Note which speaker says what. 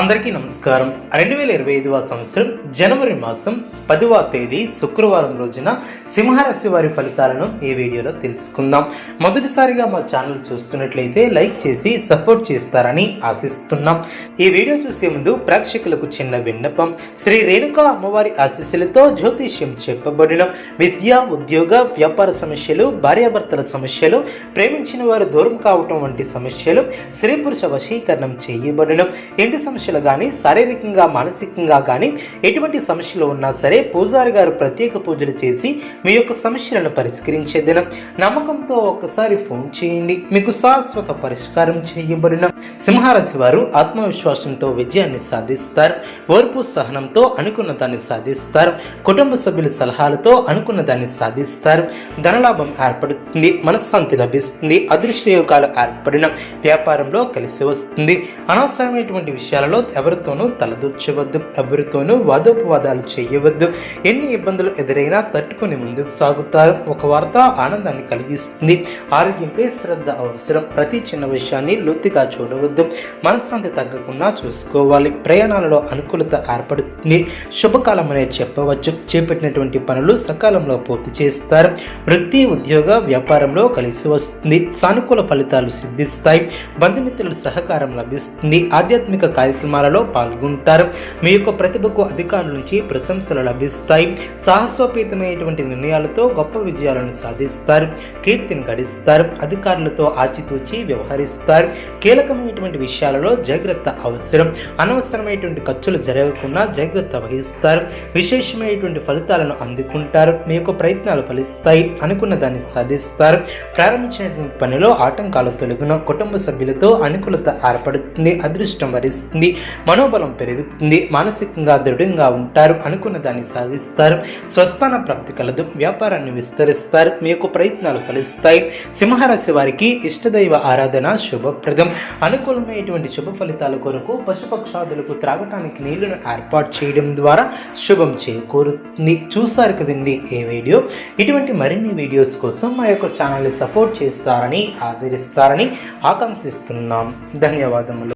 Speaker 1: అందరికీ నమస్కారం. రెండు వేల ఇరవై ఐదవ సంవత్సరం జనవరి మాసం పదివ తేదీ శుక్రవారం రోజున సింహరాశి వారి ఫలితాలను ఈ వీడియోలో తెలుసుకుందాం. మొదటిసారిగా మా ఛానల్ చూస్తున్నట్లయితే లైక్ చేసి సపోర్ట్ చేస్తారని ఆశిస్తున్నాం. ఈ వీడియో చూసే ముందు ప్రేక్షకులకు చిన్న విన్నపం. శ్రీ రేణుకా అమ్మవారి ఆశీస్సులతో జ్యోతిష్యం చెప్పబడిన విద్య ఉద్యోగ వ్యాపార సమస్యలు భార్యాభర్తల సమస్యలు ప్రేమించిన వారు దూరం కావటం వంటి సమస్యలు స్త్రీ పురుష వశీకరణం చేయబడడం ఇంటి సమస్యలు కానీ శారీరకంగా మానసికంగా కానీ ఎటువంటి సమస్యలు ఉన్నా సరే పూజారి గారు ప్రత్యేక పూజలు చేసి మీ యొక్క సమస్యలను పరిష్కరించే దినం నమ్మకంతో ఒక్కసారి ఫోన్ చేయండి. మీకు శాశ్వత పరిష్కారం చేయబడిన సింహరాశి వారు ఆత్మవిశ్వాసంతో విజయాన్ని సాధిస్తారు. ఓర్పు సహనంతో అనుకున్న దాన్ని సాధిస్తారు. కుటుంబ సభ్యుల సలహాలతో అనుకున్న దాన్ని సాధిస్తారు. ధనలాభం ఏర్పడుతుంది మనశ్శాంతి లభిస్తుంది అదృష్ట యోగాలు ఏర్పడిన వ్యాపారంలో కలిసి వస్తుంది. అనవసరమైనటువంటి విషయాలలో ఎవరితోనూ తలదూర్చవద్దు ఎవరితోనూ వాదోపవాదాలు చేయవద్దు. ఎన్ని ఇబ్బందులు ఎదురైనా తట్టుకుని ముందుకు సాగుతారు. ఒక వార్త ఆనందాన్ని కలిగిస్తుంది. ఆరోగ్యంపై శ్రద్ధ అవసరం. ప్రతి చిన్న విషయాన్ని లోతుగా చూడవద్దు. మనశ్శాంతి తగ్గకుండా చూసుకోవాలి. ప్రయాణాలలో అనుకూలత ఏర్పడుతుంది. శుభకాలం అనే చెప్పవచ్చు. చేపట్టినటువంటి పనులు సకాలంలో పూర్తి చేస్తారు. వృత్తి ఉద్యోగ వ్యాపారంలో కలిసి వస్తుంది. సానుకూల ఫలితాలు సిద్ధిస్తాయి. బంధుమిత్రుల సహకారం లభిస్తుంది. ఆధ్యాత్మిక కార్యక్రమాలలో పాల్గొంటారు. మీ యొక్క ప్రతిభకు అధికారుల నుంచి ప్రశంసలు లభిస్తాయి. సాహసోపేతమైనటువంటి నిర్ణయాలతో గొప్ప విజయాలను సాధిస్తారు. కీర్తిని గడిస్తారు. అధికారులతో ఆచితూచి వ్యవహరిస్తారు. కీలకమైనటువంటి విషయాలలో జాగ్రత్త అవసరం. అనవసరమైనటువంటి ఖర్చులు జరగకుండా జాగ్రత్త వహిస్తారు. విశేషమైనటువంటి ఫలితాలను అందుకుంటారు. మీ యొక్క ప్రయత్నాలు ఫలిస్తాయి అనుకున్న దాన్ని సాధిస్తారు. ప్రారంభించినటువంటి పనిలో ఆటంకాలు తొలగిన కుటుంబ సభ్యులతో అనుకూలత ఏర్పడుతుంది. అదృష్టం వరిస్తుంది. మనోబలం పెరుగుతుంది. మానసికంగా దృఢంగా ఉంటారు. అనుకున్న దాన్ని సాధిస్తారు. స్వస్థాన ప్రాప్తి కలదు. వ్యాపారాన్ని విస్తరిస్తారు. మీ యొక్క ప్రయత్నాలు ఫలిస్తాయి. సింహరాశి వారికి ఇష్టదైవ ఆరాధన శుభప్రదం. అనుకూలమైనటువంటి శుభ ఫలితాల కొరకు పశుపక్షాదులకు త్రాగటానికి నీళ్ళను ఏర్పాటు చేయడం ద్వారా శుభం చేకూరుతుంది. చూసారు కదండి ఏ వీడియో? ఇటువంటి మరిన్ని వీడియోస్ కోసం మా యొక్క ఛానల్ని సపోర్ట్ చేస్తారని ఆదరిస్తారని ఆకాంక్షిస్తున్నాం. ధన్యవాదములు.